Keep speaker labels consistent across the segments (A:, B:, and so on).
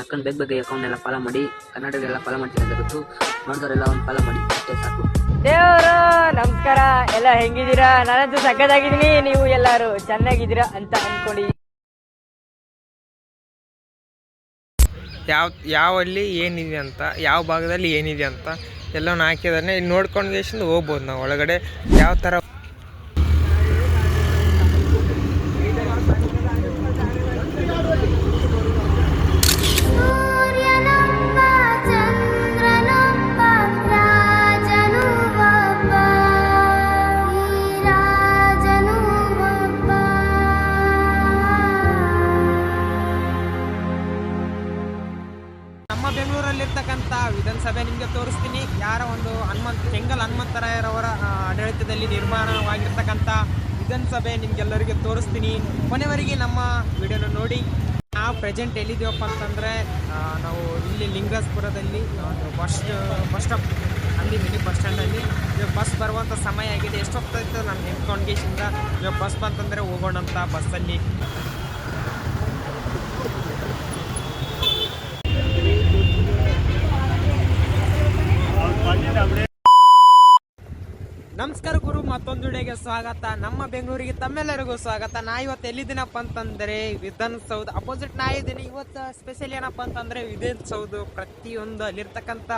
A: ಟಕ್ಕನ್ ಬೇಗ ಬೇಗ ಅಕೌಂಟ್ ಎಲ್ಲ ಫಾಲೋ ಮಾಡಿ ಕರ್ನಾಟಕ ಎಲ್ಲ ಫಾಲೋ ಮಾಡ್ತೀನಿ ಅಂತ ಗೊತ್ತು. ನೋಡಿದವರೆಲ್ಲ ಒಂದು ಫಾಲೋ ಮಾಡಿ ಅಷ್ಟೇ ಸಾಕು.
B: ದೇವರು ನಮಸ್ಕಾರ. ಎಲ್ಲ ಹೆಂಗಿದ್ದೀರಾ? ನಾನಂತೂ ಸಕ್ಕದಾಗಿದ್ದೀನಿ ನೀವು ಎಲ್ಲಾರು ಚೆನ್ನಾಗಿದ್ದೀರಾ ಅಂತ ಅನ್ಕೊಳ್ಳಿ.
C: ಯಾವ ಯಾವಲ್ಲಿ ಏನಿದೆ ಅಂತ ಯಾವ ಭಾಗದಲ್ಲಿ ಏನಿದೆ ಅಂತ ಎಲ್ಲವನ್ನ ಹಾಕಿದಾನೆ ಇಲ್ಲಿ ನೋಡ್ಕೊಂಡು ಎಷ್ಟು ಹೋಗ್ಬೋದು ನಾವು ಒಳಗಡೆ. ಯಾವ ಥರ ನಮ್ಮ ಬೆಂಗಳೂರಲ್ಲಿರ್ತಕ್ಕಂಥ ವಿಧಾನಸಭೆ ನಿಮಗೆ ತೋರಿಸ್ತೀನಿ. ಯಾರ ಒಂದು ಹನುಮಂತ್, ಕೆಂಗಲ್ ಹನುಮಂತರಾಯರವರ ಆಡಳಿತದಲ್ಲಿ ನಿರ್ಮಾಣವಾಗಿರ್ತಕ್ಕಂಥ ವಿಧಾನಸಭೆ ನಿಮ್ಗೆಲ್ಲರಿಗೆ ತೋರಿಸ್ತೀನಿ. ಕೊನೆವರೆಗೆ ನಮ್ಮ ವಿಡಿಯೋನ ನೋಡಿ. ನಾವು ಪ್ರೆಸೆಂಟ್ ಎಲ್ಲಿದ್ದೀವಪ್ಪ ಅಂತಂದರೆ ನಾವು ಇಲ್ಲಿ ಲಿಂಗರಾಜಪುರದಲ್ಲಿ ಒಂದು ಬಸ್ ಬಸ್ ಸ್ಟಾಪ್ ಅಲ್ಲಿದ್ದೀನಿ ಬಸ್ ಸ್ಟ್ಯಾಂಡಲ್ಲಿ ಇವಾಗ ಬಸ್ ಬರುವಂಥ ಸಮಯ ಆಗಿದೆ. ಎಷ್ಟೊತ್ತಾಯ್ತು ನಾನು ನಿಂತ್ಕೊಂಡ್ಗೇಶಿಂದ ಇವಾಗ ಬಸ್ ಬಂತಂದರೆ ಹೋಗೋಣ ಅಂತ ಬಸ್ಸಲ್ಲಿ ನಮಸ್ಕಾರ ಗುರು ಮತ್ತೊಂದು ವಿಡಿಯೋಗೆ ಸ್ವಾಗತ. ನಮ್ಮ ಬೆಂಗಳೂರಿಗೆ ತಮ್ಮೆಲ್ಲರಿಗೂ ಸ್ವಾಗತ. ನಾ ಇವತ್ತು ಎಲ್ಲಿದ್ದೀನಪ್ಪ ಅಂತಂದ್ರೆ ವಿಧಾನಸೌಧ. ಅಪೋಸಿಟ್ ನಾ ಇದ್ದೀನಿ. ಇವತ್ತು ಸ್ಪೆಷಲ್ ಏನಪ್ಪ ಅಂತಂದ್ರೆ ವಿಧಾನಸೌಧ ಪ್ರತಿಯೊಂದು ಅಲ್ಲಿರ್ತಕ್ಕಂಥ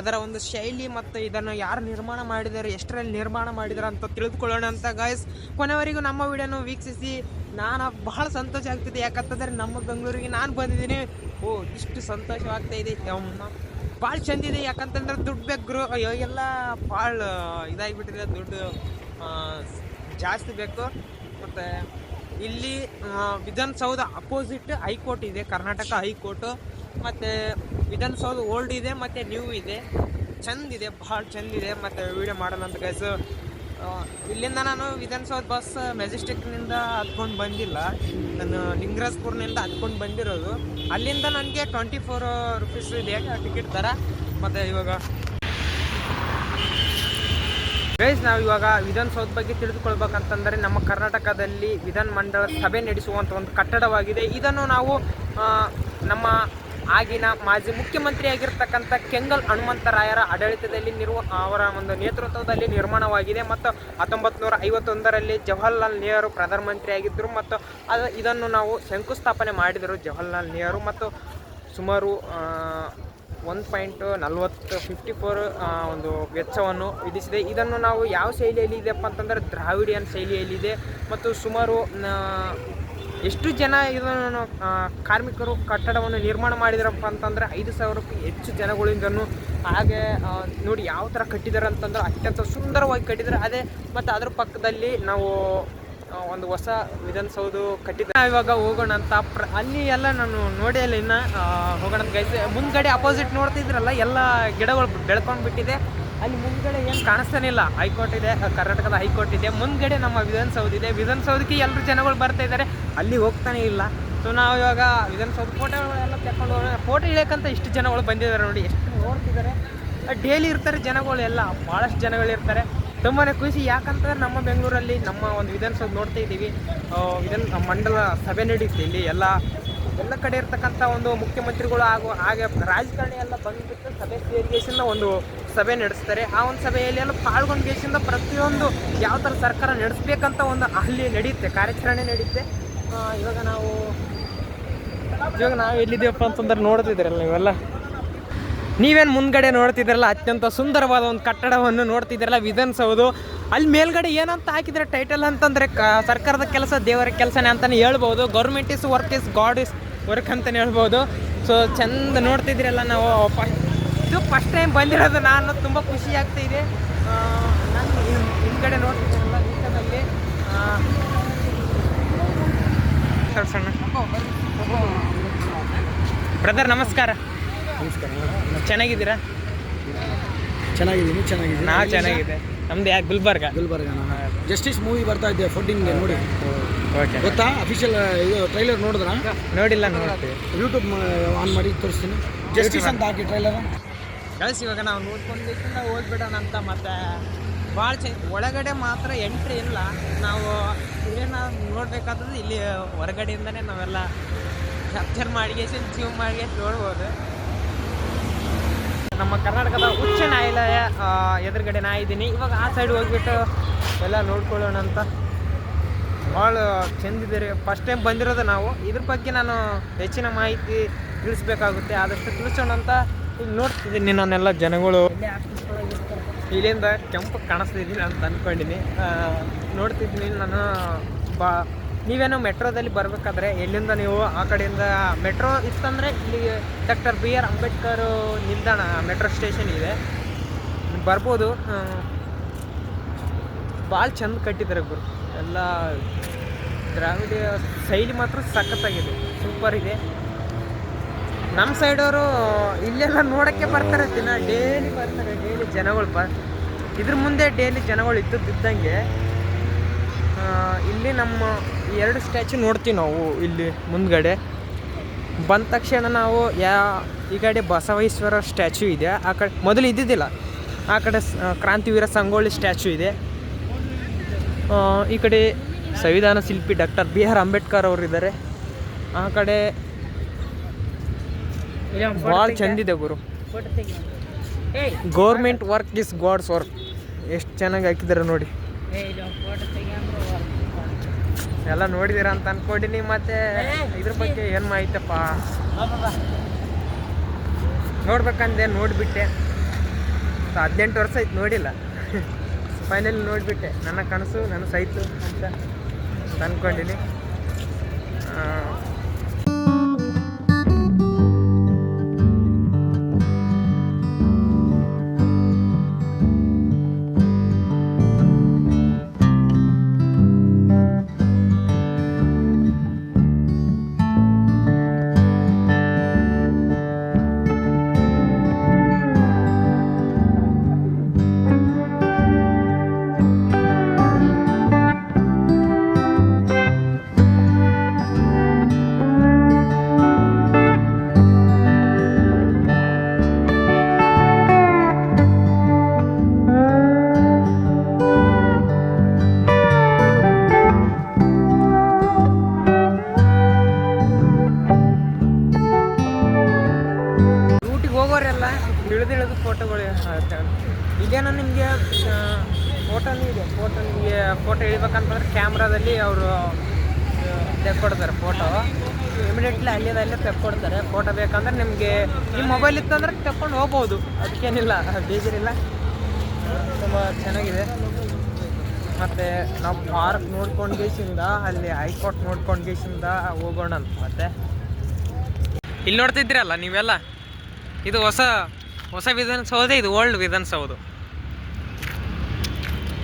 C: ಅದರ ಒಂದು ಶೈಲಿ ಮತ್ತು ಇದನ್ನು ಯಾರು ನಿರ್ಮಾಣ ಮಾಡಿದ್ದಾರೆ, ಎಷ್ಟರಲ್ಲಿ ನಿರ್ಮಾಣ ಮಾಡಿದ್ದಾರೆ ಅಂತ ತಿಳಿದುಕೊಳ್ಳೋಣ ಅಂತ ಗಾಯಸ್ ಕೊನೆವರೆಗೂ ನಮ್ಮ ವಿಡಿಯೋನ ವೀಕ್ಷಿಸಿ. ನಾನು ಬಹಳ ಸಂತೋಷ ಆಗ್ತಿದೆ. ಯಾಕಂತಂದ್ರೆ ನಮ್ಮ ಬೆಂಗಳೂರಿಗೆ ನಾನು ಬಂದಿದ್ದೀನಿ. ಓ, ಇಷ್ಟು ಸಂತೋಷವಾಗ್ತಾ ಇದೆ. ಭಾಳ ಚಂದಿದೆ ಯಾಕಂತಂದ್ರೆ ದುಡ್ಡು ಬೇಕು ಎಲ್ಲ ಭಾಳ ಇದಾಗಿಬಿಟ್ಟಿದೆ ದುಡ್ಡು. ಜಾಸ್ತಿ ಬೇಕು. ಮತ್ತು ಇಲ್ಲಿ ವಿಧಾನಸೌಧ ಅಪೋಸಿಟ್ ಹೈಕೋರ್ಟ್ ಇದೆ. Karnataka high court. ಮತ್ತು ವಿಧಾನಸೌಧ ಓಲ್ಡ್ ಇದೆ, ಮತ್ತು ನ್ಯೂ ಇದೆ. ಚೆಂದಿದೆ ಭಾಳ ಚೆಂದಿದೆ ಮತ್ತು ವಿಡಿಯೋ ಮಾಡೋಣ ಅಂತ ಗೈಸ್ ಇಲ್ಲಿಂದ ನಾನು ವಿಧಾನಸೌಧ ಬಸ್ ಮೆಜೆಸ್ಟಿಕ್ನಿಂದ ಹತ್ಕೊಂಡು ಬಂದಿಲ್ಲ. ನಾನು ಲಿಂಗರಾಜ್ಪುರ್ನಿಂದ ಹತ್ಕೊಂಡು ಬಂದಿರೋದು. ಅಲ್ಲಿಂದ ನನಗೆ ಟ್ವೆಂಟಿ ಫೋರ್ ರುಪೀಸ್ ಇದೆ ಟಿಕೆಟ್ ಥರ ಮತ್ತು ಇವಾಗ ಗೈಸ್ ನಾವು ಇವಾಗ ವಿಧಾನಸೌಧ ಬಗ್ಗೆ ತಿಳಿದುಕೊಳ್ಬೇಕಂತಂದರೆ ನಮ್ಮ ಕರ್ನಾಟಕದಲ್ಲಿ ವಿಧಾನ ಮಂಡಳ ಸಭೆ ನಡೆಸುವಂಥ ಒಂದು ಕಟ್ಟಡವಾಗಿದೆ. ಇದನ್ನು ನಾವು ನಮ್ಮ ಆಗಿನ ಮಾಜಿ ಮುಖ್ಯಮಂತ್ರಿ ಆಗಿರ್ತಕ್ಕಂಥ ಕೆಂಗಲ್ ಹನುಮಂತರಾಯರ ಆಡಳಿತದಲ್ಲಿ ನಿರ್ವ, ಅವರ ಒಂದು ನೇತೃತ್ವದಲ್ಲಿ ನಿರ್ಮಾಣವಾಗಿದೆ. ಮತ್ತು ಹತ್ತೊಂಬತ್ತು ನೂರ ಐವತ್ತೊಂದರಲ್ಲಿ ಜವಾಹರ್ಲಾಲ್ ನೆಹರು ಪ್ರಧಾನಮಂತ್ರಿ ಆಗಿದ್ದರು. ಮತ್ತು ಅದು, ಇದನ್ನು ನಾವು ಶಂಕುಸ್ಥಾಪನೆ ಮಾಡಿದರು ಜವಾಹರ್ಲಾಲ್ ನೆಹರು. ಮತ್ತು ಸುಮಾರು ಒನ್ ಪಾಯಿಂಟ್ ನಲ್ವತ್ತು, ಫಿಫ್ಟಿ ಫೋರ್ ಒಂದು ವೆಚ್ಚವನ್ನು ವಿಧಿಸಿದೆ. ಇದನ್ನು ನಾವು ಯಾವ ಶೈಲಿಯಲ್ಲಿ ಇದೆಯಪ್ಪ ಅಂತಂದರೆ ದ್ರಾವಿಡಿಯನ್ ಶೈಲಿಯಲ್ಲಿದೆ. ಮತ್ತು ಸುಮಾರು ಎಷ್ಟು ಜನ ಇದನ್ನು ಕಾರ್ಮಿಕರು ಕಟ್ಟಡವನ್ನು ನಿರ್ಮಾಣ ಮಾಡಿದರಪ್ಪ ಅಂತಂದರೆ ಐದು ಸಾವಿರಕ್ಕೂ ಹೆಚ್ಚು ಜನಗಳಿಂದನು ಹಾಗೆ ನೋಡಿ ಯಾವ ಥರ ಕಟ್ಟಿದ್ದಾರೆ ಅಂತಂದ್ರೆ ಅತ್ಯಂತ ಸುಂದರವಾಗಿ ಕಟ್ಟಿದ್ದಾರೆ ಅದೇ, ಮತ್ತು ಅದರ ಪಕ್ಕದಲ್ಲಿ ನಾವು ಒಂದು ಹೊಸ ವಿಧಾನಸೌಧ ಕಟ್ಟಿದ್ದೆ. ನಾವು ಇವಾಗ ಹೋಗೋಣ ಅಂತ ಅಲ್ಲಿ ಎಲ್ಲ ನಾನು ನೋಡಿ ಅಲ್ಲಿ ಇನ್ನು. ಹೋಗೋಣ ಅಂತ ಗೈಸ್ ಮುಂದ್ಗಡೆ ಅಪೋಸಿಟ್ ನೋಡ್ತಿದ್ರಲ್ಲ, ಎಲ್ಲ ಗಿಡಗಳು ಬೆಳ್ಕೊಂಡು ಬಿಟ್ಟಿದೆ. ಅಲ್ಲಿ ಮುಂದ್ಗಡೆ ಏನು ಕಾಣಿಸ್ತಾನೆ ಇಲ್ಲ. ಹೈಕೋರ್ಟ್ ಇದೆ, ಕರ್ನಾಟಕದ ಹೈಕೋರ್ಟ್ ಇದೆ. ಮುಂದ್ಗಡೆ ನಮ್ಮ ವಿಧಾನಸೌಧ ಇದೆ. ವಿಧಾನಸೌಧಕ್ಕೆ ಎಲ್ಲರೂ ಜನಗಳು ಬರ್ತಾ ಇದ್ದಾರೆ. ಅಲ್ಲಿ ಹೋಗ್ತಾನೆ ಇಲ್ಲ. ಸೊ ನಾವು ಇವಾಗ ವಿಧಾನಸೌಧ ಫೋಟೋಗಳೆಲ್ಲ ತಗೊಂಡು ಹೋಗೋಣ. ಫೋಟೋ ಇಳಿಯೋಕ್ಕಂತ ಇಷ್ಟು ಜನಗಳು ಬಂದಿದ್ದಾರೆ ನೋಡಿ. ಎಷ್ಟು ನೋಡ್ತಿದ್ದಾರೆ ಡೈಲಿ ಇರ್ತಾರೆ ಜನಗಳು ಎಲ್ಲ. ಭಾಳಷ್ಟು ಜನಗಳು ಇರ್ತಾರೆ ತುಂಬಾ ಖುಷಿ. ಯಾಕಂತಂದ್ರೆ ನಮ್ಮ ಬೆಂಗಳೂರಲ್ಲಿ ನಮ್ಮ ಒಂದು ವಿಧಾನಸೌಧ ನೋಡ್ತಾ ಇದ್ದೀವಿ. ವಿಧಾನ ಮಂಡಲ ಸಭೆ ನಡೆಯುತ್ತೆ ಇಲ್ಲಿ. ಎಲ್ಲ ಎಲ್ಲ ಕಡೆ ಇರ್ತಕ್ಕಂಥ ಒಂದು ಮುಖ್ಯಮಂತ್ರಿಗಳು ಹಾಗೂ ಹಾಗೆ ರಾಜಕಾರಣಿ ಎಲ್ಲ ಬಂದ್ಬಿಟ್ಟು ಸಭೆ ಸೇರಿಗೆಸಿಂದ ಒಂದು ಸಭೆ ನಡೆಸ್ತಾರೆ. ಆ ಒಂದು ಸಭೆಯಲ್ಲಿ ಎಲ್ಲ ಪಾಲ್ಗೊಂಡ್ಗೇಸಿಂದ ಪ್ರತಿಯೊಂದು ಯಾವ ಥರ ಸರ್ಕಾರ ನಡೆಸ್ಬೇಕಂತ ಒಂದು ಅಲ್ಲಿ ನಡೆಯುತ್ತೆ, ಕಾರ್ಯಾಚರಣೆ ನಡೆಯುತ್ತೆ. ಇವಾಗ ನಾವು ಇವಾಗ ನಾವು ಎಲ್ಲಿದ್ದೀವಪ್ಪ ಅಂತಂದ್ರೆ ನೋಡ್ತಿದ್ದೀರಲ್ಲ ನೀವೆಲ್ಲ? ನೀವೇನು ಮುಂದ್ಗಡೆ ನೋಡ್ತಿದ್ದೀರಲ್ಲ, ಅತ್ಯಂತ ಸುಂದರವಾದ ಒಂದು ಕಟ್ಟಡವನ್ನು ನೋಡ್ತಿದ್ದೀರಲ್ಲ ವಿಧಾನಸೌಧ ಅಲ್ಲಿ ಮೇಲ್ಗಡೆ ಏನಂತ ಹಾಕಿದ್ರೆ ಟೈಟಲ್ ಅಂತಂದರೆ ಸರ್ಕಾರದ ಕೆಲಸ, ದೇವರ ಕೆಲಸನೇ ಅಂತಲೇ ಹೇಳ್ಬೋದು. Government is work is god is work ಅಂತಲೇ ಹೇಳ್ಬೋದು. ಸೊ ಚೆಂದ ನೋಡ್ತಿದ್ದೀರಲ್ಲ ನಾವು. ಇದು ಫಸ್ಟ್ ಟೈಮ್ ಬಂದಿರೋದು ನಾನು, ತುಂಬ ಖುಷಿ ಆಗ್ತಾ ಇದೆ. ನಾನು ಹಿಂದ್ಗಡೆ ನೋಡ್ತಿದ್ದೀರಲ್ಲ ವೀಕ್ಷದಲ್ಲಿ ಸಣ್ಣ. ಬ್ರದರ್, ನಮಸ್ಕಾರ.
D: ನಮಸ್ಕಾರ.
C: ಚೆನ್ನಾಗಿದ್ದೀರಾ?
D: ಚೆನ್ನಾಗಿದ್ದೀನಿ ಚೆನ್ನಾಗಿದ್ದೀನಿ.
C: ನಾ ಚೆನ್ನಾಗಿದೆ. ನಮ್ದು ಯಾಕೆ ಗುಲ್ಬರ್ಗ?
D: ಗುಲ್ಬರ್ಗ ಜಸ್ಟಿಸ್ ಮೂವಿ ಬರ್ತಾ ಇದ್ದೆ ಫುಡ್ಡಿಂಗ್ಗೆ ನೋಡಿ.
C: ಓಕೆ.
D: ಗೊತ್ತಾ? ಅಫಿಷಿಯಲ್ ಇದು ಟ್ರೈಲರ್ ನೋಡಿದ್ರಾ?
C: ನೋಡಿಲ್ಲ ನೋಡ್ತೀವಿ
D: ಯೂಟ್ಯೂಬ್ ಆನ್ ಮಾಡಿ ತೋರಿಸ್ತೀನಿ. ಜಸ್ಟಿಸ್ ಅಂತ ಹಾಕಿ ಟ್ರೈಲರ್
C: ಕಳಿಸಿ ಇವಾಗ ನಾವು ನೋಡ್ಕೊಂಡಿದ್ದ ಹೋಗ್ಬಿಡೋಣ ಅಂತ ಮತ್ತೆ ಭಾಳ ಚೆ ಒಳಗಡೆ ಮಾತ್ರ ಎಂಟ್ರಿ ಇಲ್ಲ. ನಾವು ಏನು ನೋಡ್ಬೇಕಾದ್ರೆ ಇಲ್ಲಿ ಹೊರಗಡೆಯಿಂದನೇ ನಾವೆಲ್ಲ ಕ್ಯಾಪ್ಚರ್ ಮಾಡಿ ಜೀವ್ ಮಾಡಿ ನೋಡ್ಬೋದು. ನಮ್ಮ ಕರ್ನಾಟಕದ ಉಚ್ಚ ನ್ಯಾಯಾಲಯ ಎದುರುಗಡೆ ನಾ ಇದ್ದೀನಿ. ಇವಾಗ ಆ ಸೈಡ್ ಹೋಗ್ಬಿಟ್ಟು ಎಲ್ಲ ನೋಡ್ಕೊಳ್ಳೋಣ ಅಂತ. ಭಾಳ ಚೆಂದಿದೆ ಫಸ್ಟ್ ಟೈಮ್ ಬಂದಿರೋದು ನಾವು. ಇದ್ರ ಬಗ್ಗೆ ನಾನು ಹೆಚ್ಚಿನ ಮಾಹಿತಿ ತಿಳಿಸ್ಬೇಕಾಗುತ್ತೆ. ಆದಷ್ಟು ತಿಳಿಸೋಣ ಅಂತ ಇಲ್ಲಿ ನೋಡ್ತಿದ್ದೀನಿ ನಾನೆಲ್ಲ ಜನಗಳು. ಇಲ್ಲಿಂದ ಕೆಂಪು ಕಾಣಿಸ್ತಿದ್ದೀನಿ ಅಂತ ಅಂದ್ಕೊಂಡಿನಿ ನೋಡ್ತಿದ್ದೀನಿ ನಾನು ಬಾ ನೀವೇನೋ ಮೆಟ್ರೋದಲ್ಲಿ ಬರಬೇಕಾದ್ರೆ ಎಲ್ಲಿಂದ ನೀವು ಆ ಕಡೆಯಿಂದ ಮೆಟ್ರೋ ಇತ್ತಂದರೆ ಇಲ್ಲಿ ಡಾಕ್ಟರ್ ಬಿ ಆರ್ ಅಂಬೇಡ್ಕರ್ ನಿಲ್ದಾಣ ಮೆಟ್ರೋ ಸ್ಟೇಷನ್ ಇದೆ. ಬರ್ಬೋದು. ಭಾಳ ಚಂದ ಕಟ್ಟಿದ್ದಾರೆ ಗುರು. ಎಲ್ಲ ದ್ರಾವಿಡ ಶೈಲಿ ಮಾತ್ರ ಸಖತ್ತಾಗಿದೆ. ಸೂಪರ್ ಇದೆ. ನಮ್ಮ ಸೈಡವರು ಇಲ್ಲೆಲ್ಲ ನೋಡೋಕ್ಕೆ ಬರ್ತಾರೆ, ದಿನ ಡೈಲಿ ಬರ್ತಾರೆ, ಡೈಲಿ ಜನಗಳು ಬ. ಇದ್ರ ಮುಂದೆ ಡೈಲಿ ಜನಗಳು ಇದ್ದದ್ದು ಇದ್ದಂಗೆ ಇಲ್ಲಿ ನಮ್ಮ ಎರಡು ಸ್ಟ್ಯಾಚು ನೋಡ್ತೀವಿ ನಾವು ಇಲ್ಲಿ ಮುಂದ್ಗಡೆ. ಬಂದ ತಕ್ಷಣ ನಾವು ಯಾ ಈ ಕಡೆ ಬಸವೇಶ್ವರ ಸ್ಟ್ಯಾಚು ಇದೆ. ಆ ಕಡೆ ಮೊದಲು ಇದ್ದಿದ್ದಿಲ್ಲ. ಆ ಕಡೆ ಕ್ರಾಂತಿವೀರ ಸಂಗೊಳ್ಳಿ ಸ್ಟ್ಯಾಚು ಇದೆ. ಈ ಕಡೆ ಸಂವಿಧಾನ ಶಿಲ್ಪಿ ಡಾಕ್ಟರ್ ಬಿ ಆರ್ ಅಂಬೇಡ್ಕರ್ ಅವರು ಇದ್ದಾರೆ. ಆ ಕಡೆ ಭಾಳ ಚಂದಿದೆ ಗುರು. Government work is god's work ಎಷ್ಟು ಚೆನ್ನಾಗಿ ಹಾಕಿದ್ದಾರೆ ನೋಡಿ. ಎಲ್ಲ ನೋಡಿದಿರ ಅಂತ ಅನ್ಕೊಂಡಿನಿ ಮತ್ತೆ ಇದ್ರ ಬಗ್ಗೆ ಏನು ಮಾಹಿತಪ್ಪ ನೋಡ್ಬೇಕಂದೆ ನೋಡಿಬಿಟ್ಟೆ. ಹದಿನೆಂಟು ವರ್ಷ ಆಯ್ತು ನೋಡಿಲ್ಲ. ಫೈನಲ್ ನೋಡಿಬಿಟ್ಟೆ. ನನ್ನ ಕನಸು ನನ್ನ ಸೈತು ಅಂತ ಅಂದ್ಕೊಂಡಿನಿ ಹೋಗೋರೆಲ್ಲ ಫೋಟೋಗಳು ಫೋಟೋಗಳು ಇದೇನೋ ನಿಮಗೆ ಫೋಟೋ ಇದೆ. ಫೋಟೋ ನಿಮಗೆ ಫೋಟೋ ಇಳಿಬೇಕಂತಂದ್ರೆ ಕ್ಯಾಮ್ರಾದಲ್ಲಿ ಅವರು ತೆಕ್ಕೊಡ್ತಾರೆ ಫೋಟೋ ಇಮಿಡಿಯೇಟ್ಲಿ ಅಲ್ಲೇ ತೆಕ್ಕೊಡ್ತಾರೆ ಫೋಟೋ ಬೇಕಂದ್ರೆ ನಿಮಗೆ ನಿಮ್ಮ ಮೊಬೈಲ್ ಇತ್ತಂದ್ರೆ ತೆಕ್ಕೊಂಡು ಹೋಗ್ಬೋದು. ಅದಕ್ಕೇನಿಲ್ಲ, ಬೇಜಾರಿಲ್ಲ. ತುಂಬ ಚೆನ್ನಾಗಿದೆ. ಮತ್ತು ನಾವು ಪಾರ್ಕ್ ನೋಡ್ಕೊಂಡು ಗೇಸಿಂದ, ಅಲ್ಲಿ ಹೈಕೋರ್ಟ್ ನೋಡ್ಕೊಂಡು ಗೇಸಿಂದ ಹೋಗೋಣ ಅಂತ ಮತ್ತೆ. ಇಲ್ಲಿ ನೋಡ್ತಿದ್ದೀರಲ್ಲ ನೀವೆಲ್ಲ? ಇದು ಹೊಸ ಹೊಸ ವಿಧಾನಸೌಧ ಇದು ಓಲ್ಡ್ ವಿಧಾನಸೌಧ.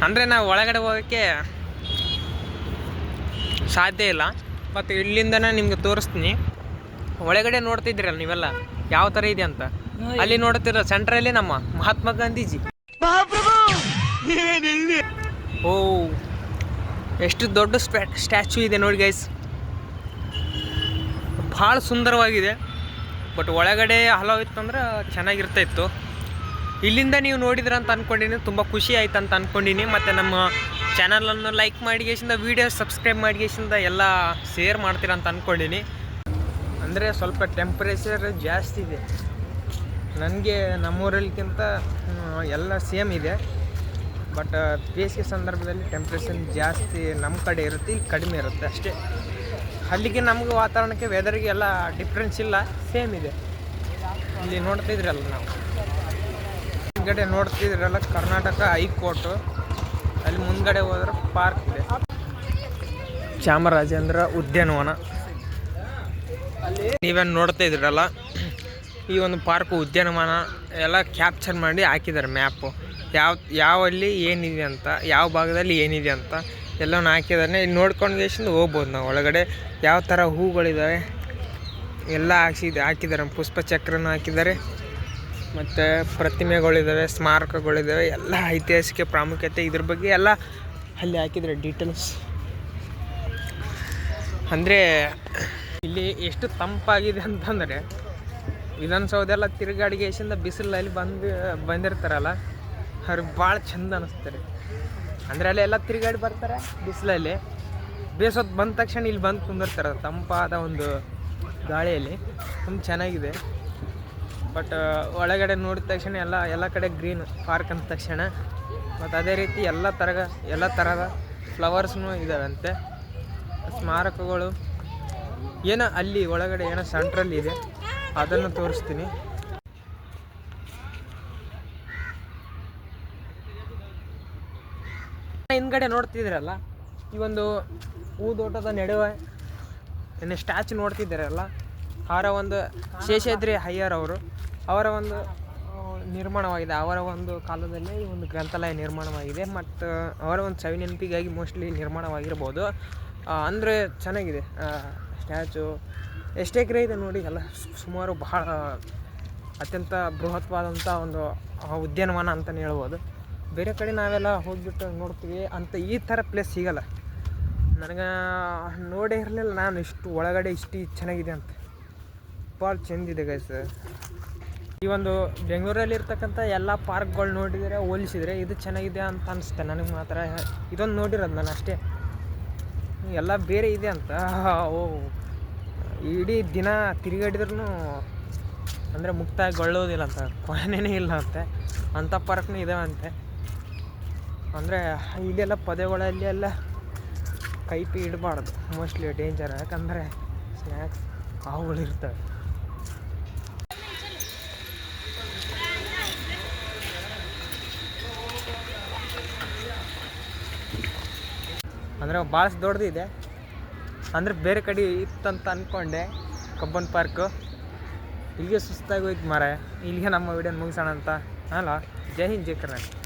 C: ಅಂದರೆ ನಾವು ಒಳಗಡೆ ಹೋಗೋಕ್ಕೆ ಸಾಧ್ಯ ಇಲ್ಲ. ಮತ್ತು ಇಲ್ಲಿಂದನೇ ನಿಮ್ಗೆ ತೋರಿಸ್ತೀನಿ. ಒಳಗಡೆ ನೋಡ್ತಿದ್ದೀರಲ್ಲ ನೀವೆಲ್ಲ? ಯಾವ ಥರ ಇದೆ ಅಂತ? ಅಲ್ಲಿ ನೋಡ್ತಿರೋ ಸೆಂಟ್ರಲ್ಲಿ ನಮ್ಮ ಮಹಾತ್ಮ ಗಾಂಧೀಜಿ. ಓ ಎಷ್ಟು ದೊಡ್ಡ ಸ್ಟ್ಯಾಚು ಇದೆ ನೋಡಿ ಗೈಸ್ ಭಾಳ ಸುಂದರವಾಗಿದೆ. ಬಟ್ ಒಳಗಡೆ ಹಲವು ಇತ್ತಂದ್ರೆ ಚೆನ್ನಾಗಿರ್ತಾ ಇತ್ತು ಇಲ್ಲಿಂದ ನೀವು ನೋಡಿದ್ರಂತ ಅಂದ್ಕೊಂಡಿನಿ ತುಂಬ ಖುಷಿ ಆಯ್ತು ಅಂತ ಅಂದ್ಕೊಂಡಿನಿ ಮತ್ತು ನಮ್ಮ ಚಾನಲನ್ನು ಲೈಕ್ ಮಾಡಿಗೇಸಿಂದ ವೀಡಿಯೋ ಸಬ್ಸ್ಕ್ರೈಬ್ ಮಾಡಿಗೇಸಿಂದ ಎಲ್ಲ ಶೇರ್ ಮಾಡ್ತೀರಂತ ಅಂದ್ಕೊಂಡಿನಿ ಅಂದರೆ ಸ್ವಲ್ಪ ಟೆಂಪ್ರೇಚರ್ ಜಾಸ್ತಿ ಇದೆ. ನನಗೆ ನಮ್ಮೂರಲ್ಲಿಗಿಂತ ಎಲ್ಲ ಸೇಮ್ ಇದೆ. ಬಟ್, ಬೇಸಿಗೆ ಸಂದರ್ಭದಲ್ಲಿ ಟೆಂಪ್ರೇಚರ್ ಜಾಸ್ತಿ ನಮ್ಮ ಕಡೆ ಇರುತ್ತೆ ಕಡಿಮೆ ಇರುತ್ತೆ ಅಷ್ಟೇ. ಅಲ್ಲಿಗೆ ನಮ್ಗೆ ವಾತಾವರಣಕ್ಕೆ ವೆದರ್ಗೆ ಎಲ್ಲ ಡಿಫ್ರೆನ್ಸ್ ಇಲ್ಲ. ಸೇಮ್ ಇದೆ. ಇಲ್ಲಿ ನೋಡ್ತಿದ್ರಲ್ಲ ನಾವು. ಹಿಂದ್ಗಡೆ ನೋಡ್ತಿದ್ರಲ್ಲ ಕರ್ನಾಟಕ ಹೈಕೋರ್ಟು. ಅಲ್ಲಿ ಮುಂದ್ಗಡೆ ಹೋದ್ರೆ ಪಾರ್ಕ್ ಇದೆ. ಚಾಮರಾಜೇಂದ್ರ ಉದ್ಯಾನವನ. ನೀವೇನು ನೋಡ್ತಾ ಇದ್ರಲ್ಲ, ಈ ಒಂದು ಪಾರ್ಕು ಉದ್ಯಾನವನ ಎಲ್ಲ ಕ್ಯಾಪ್ಚರ್ ಮಾಡಿ ಹಾಕಿದ್ದಾರೆ ಮ್ಯಾಪು ಯಾವ, ಯಾವಲ್ಲಿ ಏನಿದೆ ಅಂತ, ಯಾವ ಭಾಗದಲ್ಲಿ ಏನಿದೆ ಅಂತ. ಎಲ್ಲವನ್ನ ಹಾಕಿದಾನೆ. ಇಲ್ಲಿ ನೋಡ್ಕೊಂಡು ದೇಶದಿಂದ ಹೋಗ್ಬೋದು ನಾವು. ಒಳಗಡೆ ಯಾವ ಥರ ಹೂಗಳಿದ್ದಾವೆ ಎಲ್ಲ ಹಾಕ್ಸಿದ ಹಾಕಿದ್ದಾರೆ. ಪುಷ್ಪಚಕ್ರನೂ ಹಾಕಿದ್ದಾರೆ. ಮತ್ತು ಪ್ರತಿಮೆಗಳಿದ್ದಾವೆ ಸ್ಮಾರಕಗಳಿದ್ದಾವೆ ಎಲ್ಲ ಐತಿಹಾಸಿಕ ಪ್ರಾಮುಖ್ಯತೆ ಇದ್ರ ಬಗ್ಗೆ ಎಲ್ಲ ಅಲ್ಲಿ ಹಾಕಿದರೆ ಡೀಟೇಲ್ಸ್ ಅಂದರೆ ಇಲ್ಲಿ ಎಷ್ಟು ತಂಪಾಗಿದೆ ಅಂತಂದರೆ ವಿಧಾನಸೌಧ ಎಲ್ಲ ಬಿಸಿಲು ಬಿಸಿಲಲ್ಲಿ ಬಂದು ಬಂದಿರ್ತಾರಲ್ಲ, ಅವ್ರಿಗೆ ಭಾಳ ಚಂದ ಅನ್ನಿಸ್ತಾರೆ ಅಂದರೆ ಅಲ್ಲಿ ಎಲ್ಲ ತಿರುಗಾಡಿ ಬರ್ತಾರೆ ಬಿಸಿಲಲ್ಲಿ. ಬೇಸೊತ್ತು ಬಂದ ತಕ್ಷಣ ಇಲ್ಲಿ ಬಂದು ಕುಂದಿರ್ತಾರೆ, ತಂಪಾದ ಒಂದು ಗಾಳಿಯಲ್ಲಿ. ತುಂಬ ಚೆನ್ನಾಗಿದೆ. ಬಟ್ ಒಳಗಡೆ ನೋಡಿದ ತಕ್ಷಣ ಎಲ್ಲ ಎಲ್ಲ ಕಡೆ ಗ್ರೀನ್ ಪಾರ್ಕ್ ಅಂದ ತಕ್ಷಣ. ಮತ್ತು ಅದೇ ರೀತಿ ಎಲ್ಲ ಥರದ ಎಲ್ಲ ಥರದ ಫ್ಲವರ್ಸ್ನೂ ಇದ್ದಾವಂತೆ ಸ್ಮಾರಕಗಳು. ಏನೋ ಅಲ್ಲಿ ಒಳಗಡೆ ಏನೋ ಸೆಂಟ್ರಲ್ಲಿ ಇದೆ. ಅದನ್ನು ತೋರಿಸ್ತೀನಿ. ಹಿಂದ್ಗಡೆ ನೋಡ್ತಿದ್ದೀರಲ್ಲ? ಈ ಒಂದು ಹೂದೋಟದ ನಡುವೆ ಏನು ಸ್ಟ್ಯಾಚು ನೋಡ್ತಿದ್ದೀರಲ್ಲ? ಅವರ ಒಂದು ಶೇಷಾದ್ರಿ ಅಯ್ಯರ್ ಅವರು, ಅವರ ಒಂದು ನಿರ್ಮಾಣವಾಗಿದೆ. ಅವರ ಒಂದು ಕಾಲದಲ್ಲೇ ಈ ಒಂದು ಗ್ರಂಥಾಲಯ ನಿರ್ಮಾಣವಾಗಿದೆ. ಮತ್ತು ಅವರ ಒಂದು ಸವಿ ನೆನಪಿಗಾಗಿ ಮೋಸ್ಟ್ಲಿ ನಿರ್ಮಾಣವಾಗಿರ್ಬೋದು. ಅಂದರೆ ಚೆನ್ನಾಗಿದೆ. ಸ್ಟ್ಯಾಚು, ಎಷ್ಟೇ ಎಕರೆ ಇದೆ ನೋಡಿ, ಎಲ್ಲ ಸುಮಾರು ಬಹಳ ಅತ್ಯಂತ ಬೃಹತ್ವಾದಂಥ ಒಂದು ಉದ್ಯಾನವನ ಅಂತಲೇ ಹೇಳ್ಬೋದು. ಬೇರೆ ಕಡೆ ನಾವೆಲ್ಲ ಹೋಗಿಬಿಟ್ಟು ನೋಡ್ತೀವಿ ಅಂತ ಈ ಥರ ಪ್ಲೇಸ್ ಸಿಗಲ್ಲ. ನನಗೆ ನೋಡೇ ಇರಲಿಲ್ಲ ನಾನು ಇಷ್ಟು ಒಳಗಡೆ ಇಷ್ಟು ಚೆನ್ನಾಗಿದೆ ಅಂತ. ಭಾಳ ಚೆಂದಿದೆ ಗೈಸ್ ಈ ಒಂದು ಬೆಂಗಳೂರಲ್ಲಿ ಇರ್ತಕ್ಕಂಥ ಎಲ್ಲ ಪಾರ್ಕ್ಗಳು ನೋಡಿದರೆ ಹೋಲಿಸಿದರೆ ಇದು ಚೆನ್ನಾಗಿದೆ ಅಂತ ಅನಿಸುತ್ತೆ. ನನಗೆ ಮಾತ್ರ ಇದೊಂದು ನೋಡಿರೋದು ನಾನು ಅಷ್ಟೇ. ಎಲ್ಲ ಬೇರೆ ಇದೆ ಅಂತ. ಓ, ಇಡೀ ದಿನ ತಿರುಗಾಡಿದ್ರೂ ಅಂದರೆ ಮುಕ್ತಾಯಗೊಳ್ಳೋದಿಲ್ಲ ಅಂತ. ಕೊನೆನೇ ಇಲ್ಲ ಅಂತೆ. ಅಂಥ ಪಾರ್ಕ್ನೂ ಇದಾವಂತೆ ಅಂದರೆ ಇಲ್ಲೆಲ್ಲ ಪೊದೆಗಳಲ್ಲಿ ಎಲ್ಲ ಕೈ ಪಿ ಇಡಬಾರ್ದು ಮೋಸ್ಟ್ಲಿ ಡೇಂಜರ್ ಯಾಕಂದರೆ ಸ್ನ್ಯಾಕ್ಸ್ ಹಾವುಗಳಿರ್ತವೆ ಅಂದರೆ ಭಾಳ ದೊಡ್ಡದಿದೆ. ಅಂದರೆ ಬೇರೆ ಕಡೆ ಇತ್ತಂತ ಅಂದ್ಕೊಂಡೆ ಕಬ್ಬನ್ ಪಾರ್ಕು. ಇಲ್ಲಿಗೆ ಸುಸ್ತಾಗಿ ಹೋಯ್ತು ಮಾರ ಇಲ್ಲಿಗೆ ನಮ್ಮ ವಿಡಿಯೋ ಮುಗಿಸೋಣ ಅಂತ. ಅಲ್ಲ? ಜೈ ಹಿಂದ್, ಜೈ ಕರ್ನಾಟಕ.